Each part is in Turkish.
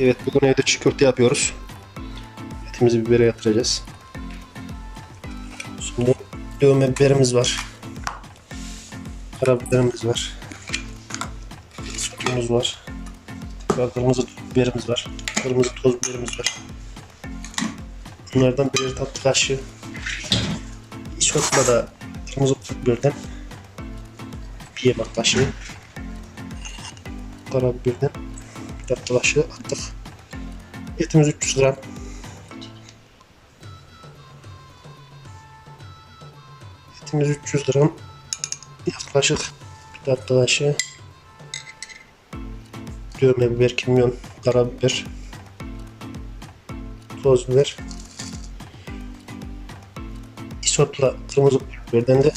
Evet bugün evde çiğ köfte yapıyoruz. Etimizi bibere yatıracağız. Şimdi dövme biberimiz var. Karabiberimiz var. Sütümüz var. Kırmızı biberimiz var. Kırmızı toz biberimiz var. Bunlardan birer tatlı kaşığı. İşotla da kırmızı pul biberden bir yemek kaşığı. Karabiberden bir tatlı kaşığı attık. Etimiz 300 gram. Etimiz 300 gram. Yaklaşık bir tatlı kaşığı. Dövme biber, kimyon, karabiber, toz biber. Isotla kırmızı biberden de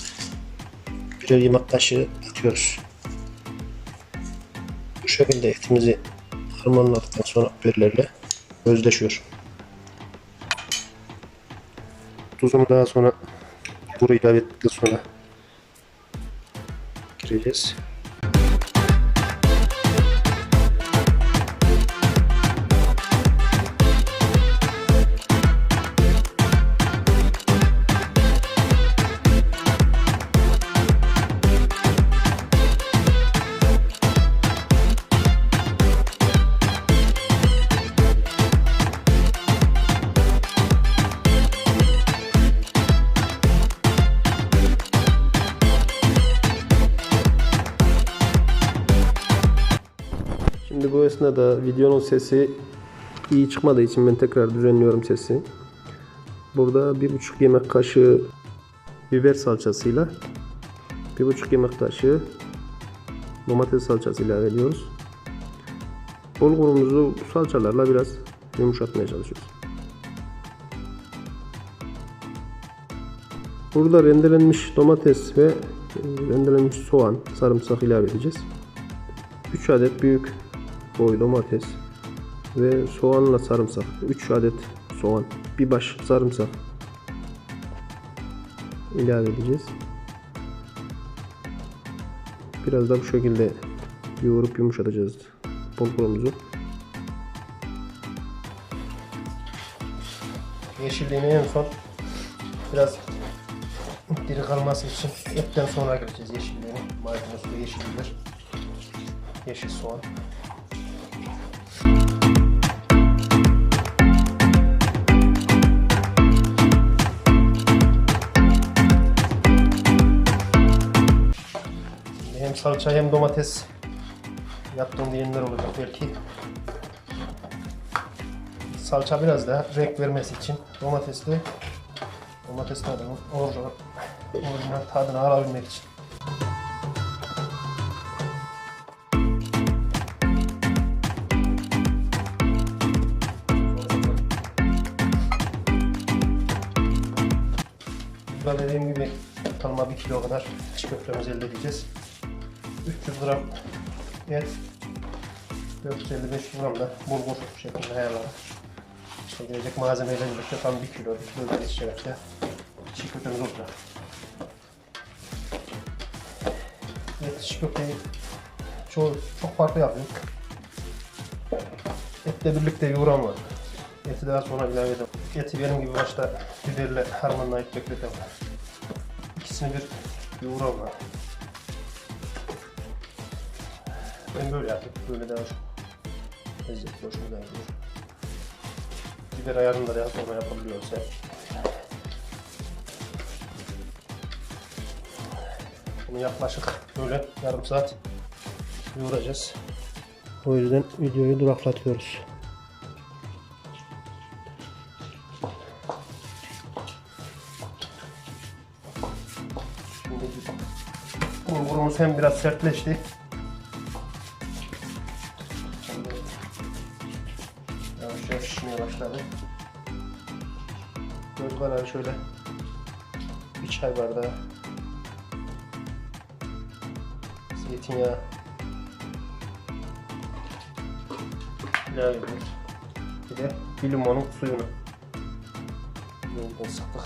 birer yemek kaşığı atıyoruz. Bu şekilde etimizi harmanladıktan sonra biberlerle özleşiyor. Tuzunu daha sonra kuru ilave ettikten sonra gireceğiz. Bu esnada videonun sesi iyi çıkmadığı için ben tekrar düzenliyorum sesi. Burada bir buçuk yemek kaşığı biber salçasıyla bir buçuk yemek kaşığı domates salçası ilave ediyoruz. Bulgurumuzu salçalarla biraz yumuşatmaya çalışıyoruz. Burada rendelenmiş domates ve rendelenmiş soğan, sarımsak ilave edeceğiz. 3 adet büyük boy domates ve soğanla sarımsak. 3 adet soğan, bir baş sarımsak ilave edeceğiz. Biraz da bu şekilde yoğurup yumuşatacağız bulgurumuzu. Yeşilliğini en son biraz diri kalması için etten sonra gireceğiz yeşilliğini. Maydanoz ve yeşil biber, yeşil soğan. Salça hem domates yaptığım diyenler olacak belki. Salça biraz daha renk vermesi için domates de domates tadını orijinal, orijinal tadını alabilmek için. Burada dediğim gibi ortalama 1 kilo kadar çiğ köftemizi elde edeceğiz. 300 gram et, 455 gram da bulgur şeklinde ayarladık. İşte gelecek malzemeyle birlikte tam 1 kilo, 1 kilo yetişecek işte çiğ köftemiz olacak. Et çiğ köfteyi çoğu çok farklı yapıyor. Etle birlikte yoğuran var. Eti daha sonra ilave edelim. Eti benim gibi başta biberle harmanlayıp bekleten var. İkisini bir yoğuran var. Ben böyle yaptım. Böyle daha çok lezzetli hoşuma gidiyor. Biber ayarını da sonra yapabiliyoruz hep. Bunu yaklaşık böyle yarım saat yoğuracağız. O yüzden videoyu duraklatıyoruz. Şimdi bulgurumuz hem biraz sertleşti. Başladı. Göz kararı şöyle bir çay bardağı zeytinyağı ilave ediyoruz. Bir de bir limonun suyunu. Limonunu sıktık.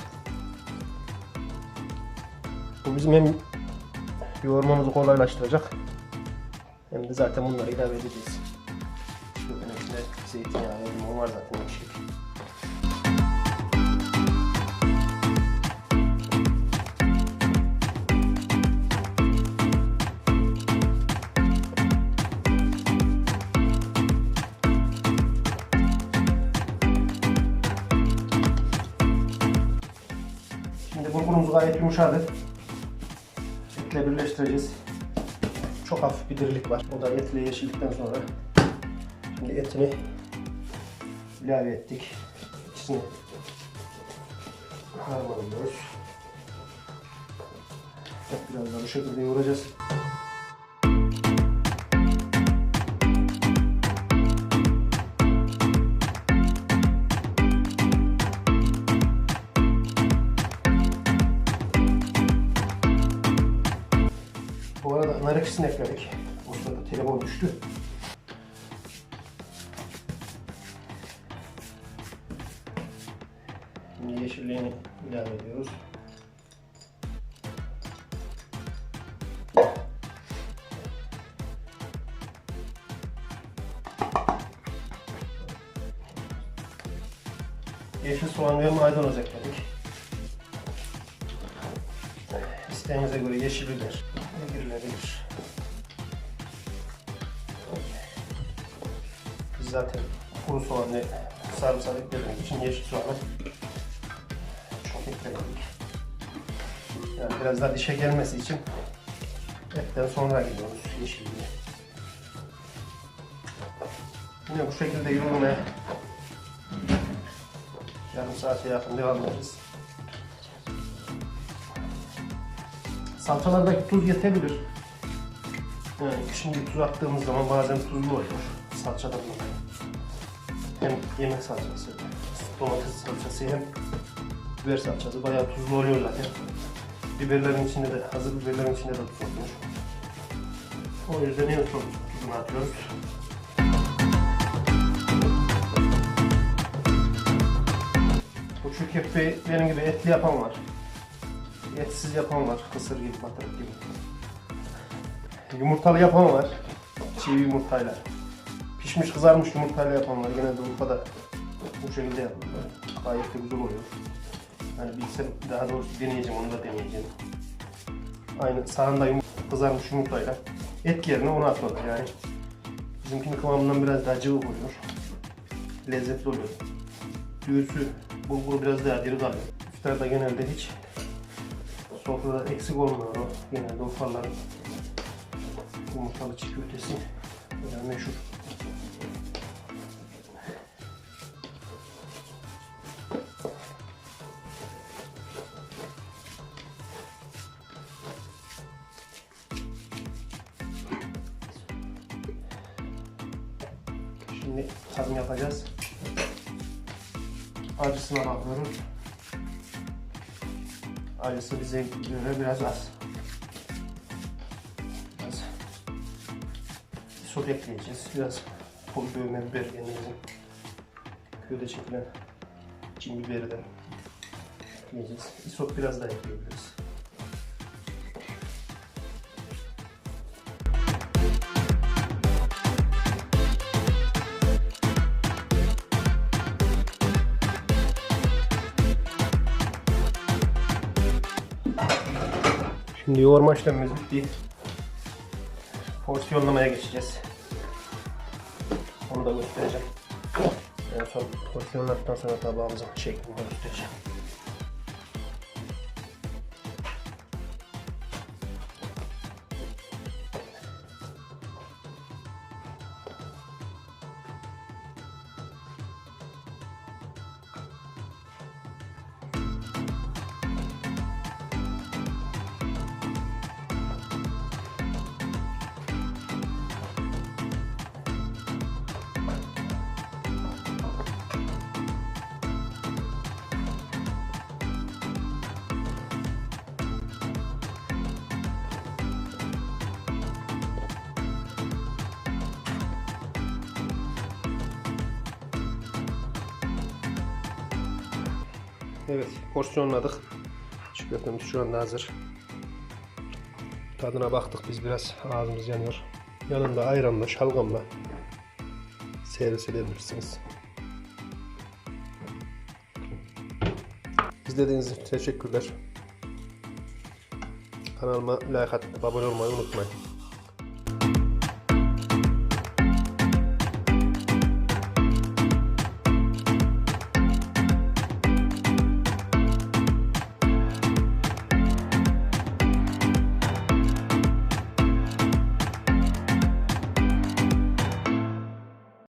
Bu bizim hem yoğurmamızı kolaylaştıracak hem de zaten bunları ilave edeceğiz. Zeytinyağı, limon var zaten yeşillik. Şimdi bulgurumuz gayet yumuşadı. Etle birleştireceğiz. Çok hafif bir dirilik var. O da etle yeşildikten sonra. Şimdi etini ilave ettik. İçine harmanlıyoruz. Biraz daha bu şekilde yoğuracağız. Bu arada nar ekşisini ekledik. O sırada telefon düştü. Yeşilliğini ilave ediyoruz. Yeşil soğan ve maydanoz ekledik. İsteğinize göre yeşil biber girilebilir. Biz zaten kuru soğan ve sarımsak eklediğimiz için yeşil soğanı çok eklemedik. Yani biraz daha dişe gelmesi için etten sonra gidiyoruz yeşilliğe. Yine bu şekilde yoğurmaya yarım saate yakın devam ederiz. Salçalardaki tuz yetebilir. Yani şimdi tuz attığımız zaman bazen tuzlu oluyor salçada bulunan. Hem yemek salçası, domates salçası hem biber salçası bayağı tuzlu oluyor zaten. Biberlerin içinde de, hazır biberlerin içinde de tuz oluyor. O yüzden en son tuzunu atıyoruz. Bu çiğ köfteyi benim gibi etli yapan var. Etsiz yapan var. Kısır gibi, batırık gibi. Yumurtalı yapan var. Çiğ yumurtayla. Pişmiş kızarmış yumurtayla yapan var. Genelde Urfa'da bu şekilde yapıyorlar. Gayet de güzel oluyor. Yani bilsem daha doğrusu deneyeceğim, onu da deneyeceğim. Aynı sağında yum kızarmış yumurtayla. Et yerine onu atıyorlar yani. Bizimkinin kıvamından biraz daha cıvık oluyor. Lezzetli oluyor. Düğüsü, bulguru biraz daha diri kalıyor. İftarda genelde hiç sofrada eksik olmuyor o. Genelde Urfalıların yumurtalı çiğ köftesi böyle meşhur. Şimdi tadım yapacağız. Acısına bakıyoruz. Acısı bize göre biraz az. Biraz isot ekleyeceğiz. Biraz pul dövme biber kendimizin köyde çekilen cin biberi de ekleyeceğiz. Isot biraz daha ekleyebiliriz. Şimdi yoğurma işlemimiz bitti. Porsiyonlamaya geçeceğiz. Onu da göstereceğim. En son porsiyonladıktan sonra tabağımızın şeklini göstereceğim. Evet porsiyonladık. Çikolatamız şu anda hazır. Tadına baktık biz biraz ağzımız yanıyor. Yanında ayranla şalgamla servis edebilirsiniz. İzlediğiniz için teşekkürler. Kanalıma like atıp abone olmayı unutmayın.